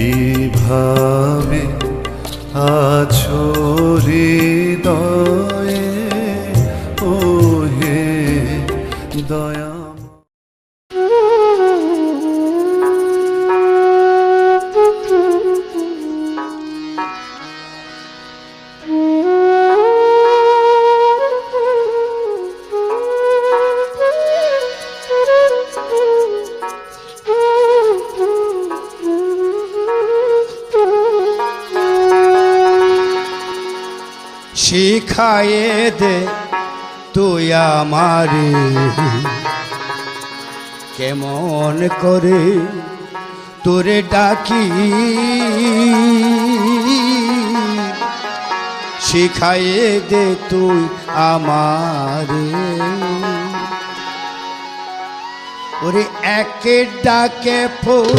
কীভাবে আছো হৃদয়ে? ও হে দয়া শিখায়ে দে তুই আমারে। কেমন করে তোরে ডাকি? শিখায়ে দে তুই আমারে। ওরে একে ডাকে ফুল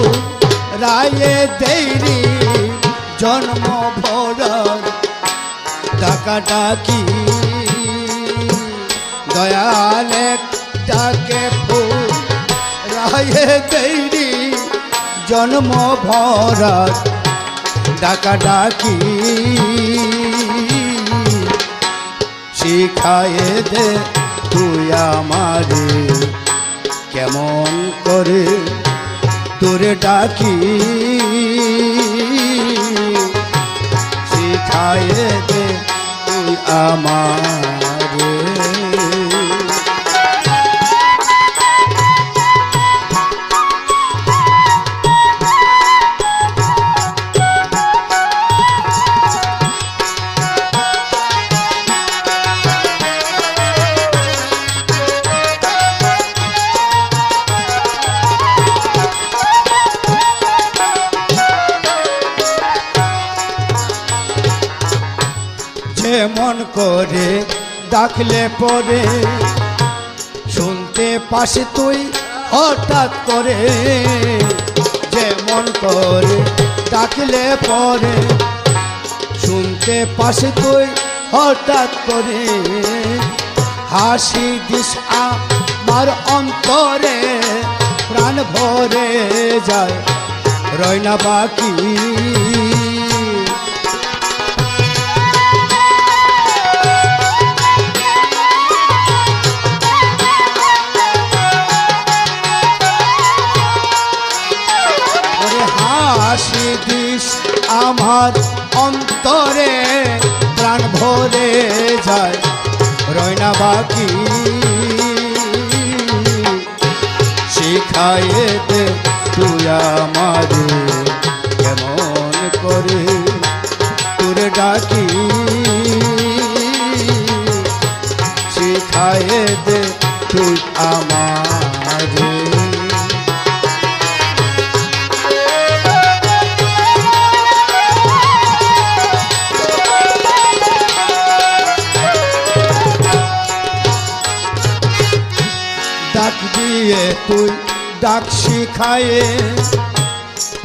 রায়ে দেরি জন্ম ভরার ডাকা ডাকি, দয়াল এক ডাকে ফু রায়ে দেরি জন্ম ভরার ডাকা ডাকি। শিখায়ে দে তুই আমারে, কেমন করে তোরে ডাকি। শিখায়ে আমারে করে, ডাকলে পরে। শুনতে পাশে তুই হঠাৎ করে, যেমন করে ডাকলে পরে। শুনতে পাশে তুই হঠাৎ করে, হাসি দিস আমার অন্তরে, প্রাণ ভরে যায় রয়না বাকি। হাসি দিস আমার অন্তরে প্রাণ ভরে যায়। রয়না বাকি। শিখাইতে তুই আমারে তুই ডাক শিখায়ে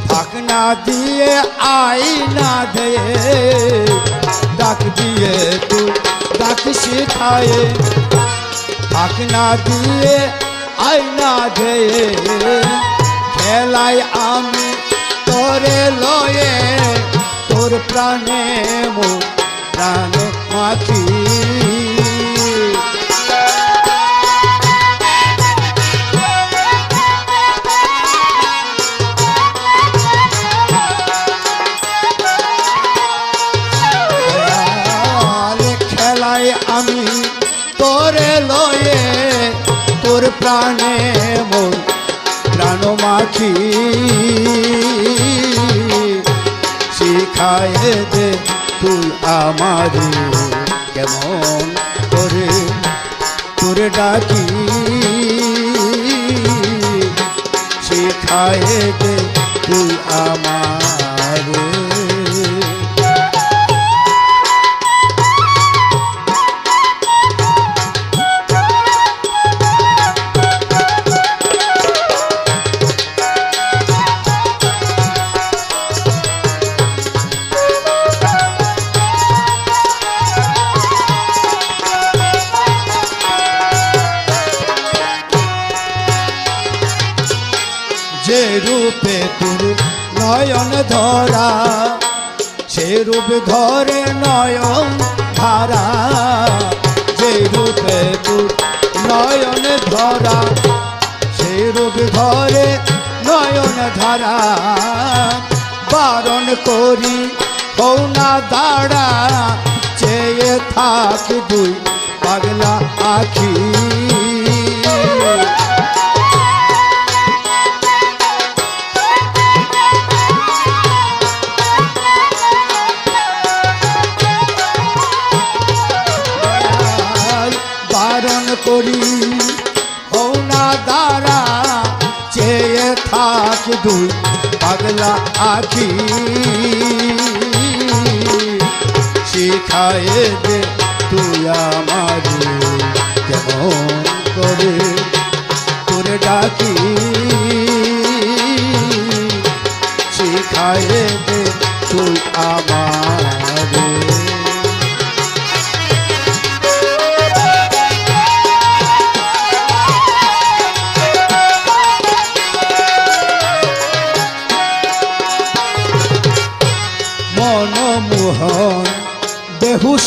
ফাঁক না দিয়ে আই না দে। ডাক দিয়ে তুই ডাক শিখায়ে ফাঁক না দিয়ে আই না দে। খেলাই আমি তোরে লয়ে, তোর প্রাণে মো প্রাণ মাখি তোর প্রাণে মোর প্রাণ মাখি শিখায় দে তুই আমারে কেমন করে, তোর ডাকি। শিখায় দে তুই আমারে ধরা, সে রূপ ধরে নয়ন ধারা, যে রূপে নয়ন ধরা, সে রূপ ধরে নয়ন ধারা। বারণ করি হও না দাঁড়া, চেয়ে থাক দুই পাগলা আখি। করি। হও না দাঁড়া, চেয়ে থাক দুই পাগলা আখি শিখায়ে দে তুই আমার, কেমন করে তোরে ডাকি। শিখায়ে দে তুই আমার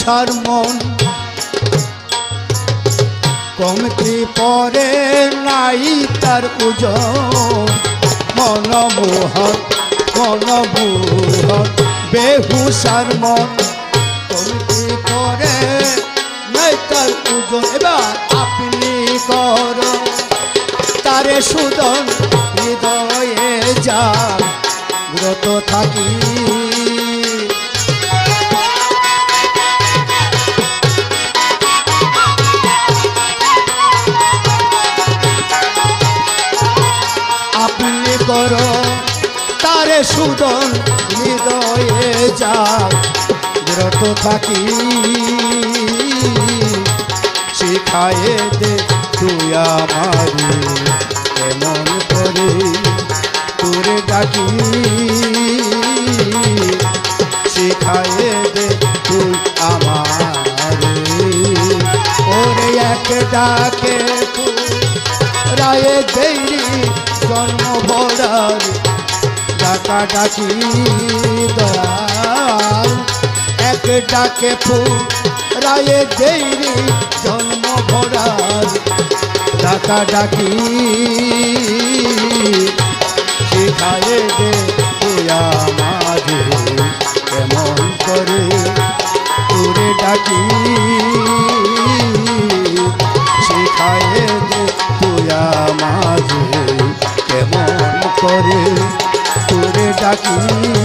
বেহুসার মন। কমতি পরে নাই তার ওজন। মনমোহন মনমোহন বেহুসার মন। কমতি পরে নাই তার ওজন। এবার আপনি কর, তারে সুদন হৃদয়ে যা ব্রত থাকি সুদন হৃদয়ে যা ব্রত থাকি। শিখায়ে দে তুই আমার, কেমন করে তোরে ডাকি। শিখায়ে দে তুই আমার, ওরে এক ডাকে রায়ে দেরি জন্ম ভরার। ডাকা ডাকি দয়াল। এক ডাকে ফুল রায়ে দেরি জন্ম ভরার ডাকা ডাকি শিখায়ে দে তুই আমারে কেমন করে তোরে ডাকি। ডাকি